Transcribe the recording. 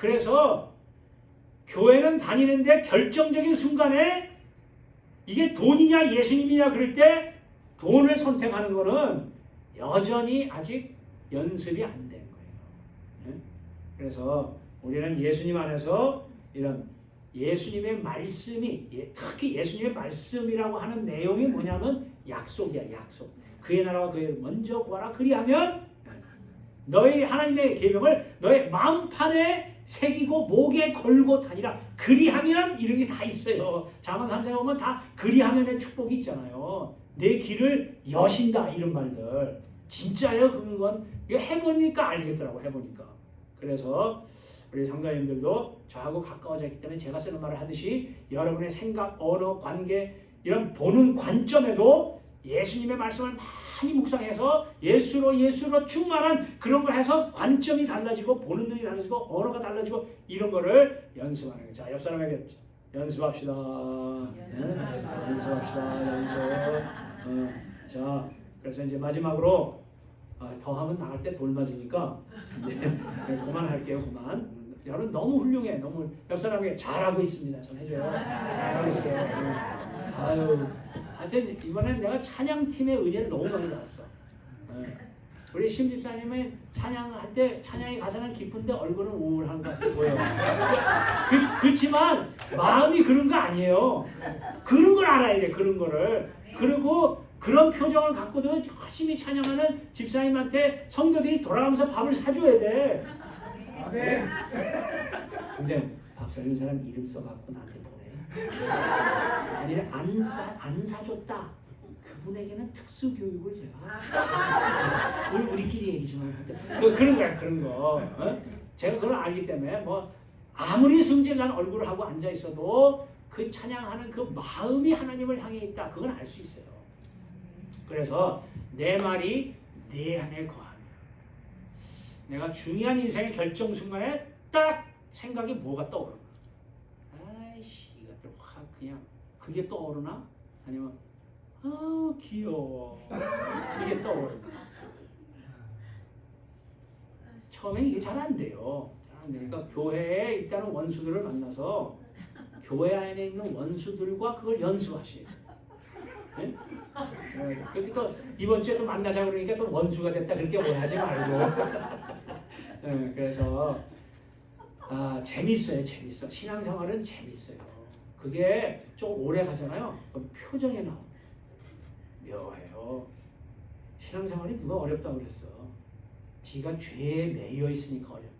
그래서 교회는 다니는데 결정적인 순간에 이게 돈이냐 예수님이냐 그럴 때 돈을 선택하는 거는 여전히 아직 연습이 안 된 거예요. 예? 그래서 우리는 예수님 안에서 이런 예수님의 말씀이 예, 특히 예수님의 말씀이라고 하는 내용이 뭐냐면 약속이야 약속. 그의 나라와 그의 먼저 구하라 그리하면 너희 하나님의 계명을 너의 마음판에 새기고 목에 걸고 다니라 그리하면 이런 게 다 있어요. 자만 3장에 보면 다 그리하면의 축복이 있잖아요. 내 길을 여신다 이런 말들 진짜예요 그건 이거 해보니까 알겠더라고 해보니까 그래서 우리 성도님들도 저하고 가까워져 있기 때문에 제가 쓰는 말을 하듯이 여러분의 생각, 언어, 관계 이런 보는 관점에도 예수님의 말씀을 많이 묵상해서 예수로 예수로 충만한 그런 걸 해서 관점이 달라지고 보는 눈이 달라지고 언어가 달라지고 이런 거를 연습하는 거예요. 자, 옆 사람에게 연습합시다. 네? 연습합시다. 연습. 어, 자, 그래서 이제 마지막으로 아, 더 하면 나갈 때 돌 맞으니까 이제 네, 그만할게요. 그만. 여러분 너무 훌륭해. 너무 옆 사람에게 잘하고 있습니다. 좀 해줘요. 잘하고 있어요. 네. 아유, 하여튼 이번엔 내가 찬양팀의 은혜를 너무 많이 받았어. 네. 우리 심 집사님은 찬양할 때 찬양이 가사는 기쁜데 얼굴은 우울한 것 같아 보여. 그, 그렇지만 마음이 그런 거 아니에요. 그런 걸 알아야 돼. 그런 거를. 그리고 그런 표정을 갖고도 열심히 찬양하는 집사님한테 성도들이 돌아가면서 밥을 사줘야 돼. 아멘. 근데 밥 사준 사람 이름 써갖고 나한테 보내. 아니면 안, 사, 안 사줬다. 그분에게는 특수 교육을 제가 우리 우리끼리 얘기지만 그, 그런 거야 그런 거. 어? 제가 그걸 알기 때문에 뭐 아무리 성질난 얼굴을 하고 앉아 있어도 그 찬양하는 그 마음이 하나님을 향해 있다. 그건 알 수 있어요. 그래서 내 말이 내 안에 거하며 내가 중요한 인생의 결정 순간에 딱 생각이 뭐가 떠오르나 아이씨 이것들 확 그냥 그게 떠오르나? 아니면 아 귀여워. 이게 떠오르나? 처음에 이게 잘 안 돼요. 잘 안 되니까 교회에 일단은 원수들을 만나서 교회 안에 있는 원수들과 그걸 예? 예, 그렇게 또 이번 주에 또 만나자 그러니까 또 원수가 됐다 그렇게 오해하지 말고. 예, 그래서 아 재밌어요 재밌어. 신앙생활은 재밌어요 그게 좀 오래 가잖아요. 그럼 표정에 나옵니다 묘해요. 신앙생활이 누가 어렵다고 그랬어? 지가 죄에 매여 있으니까 어려워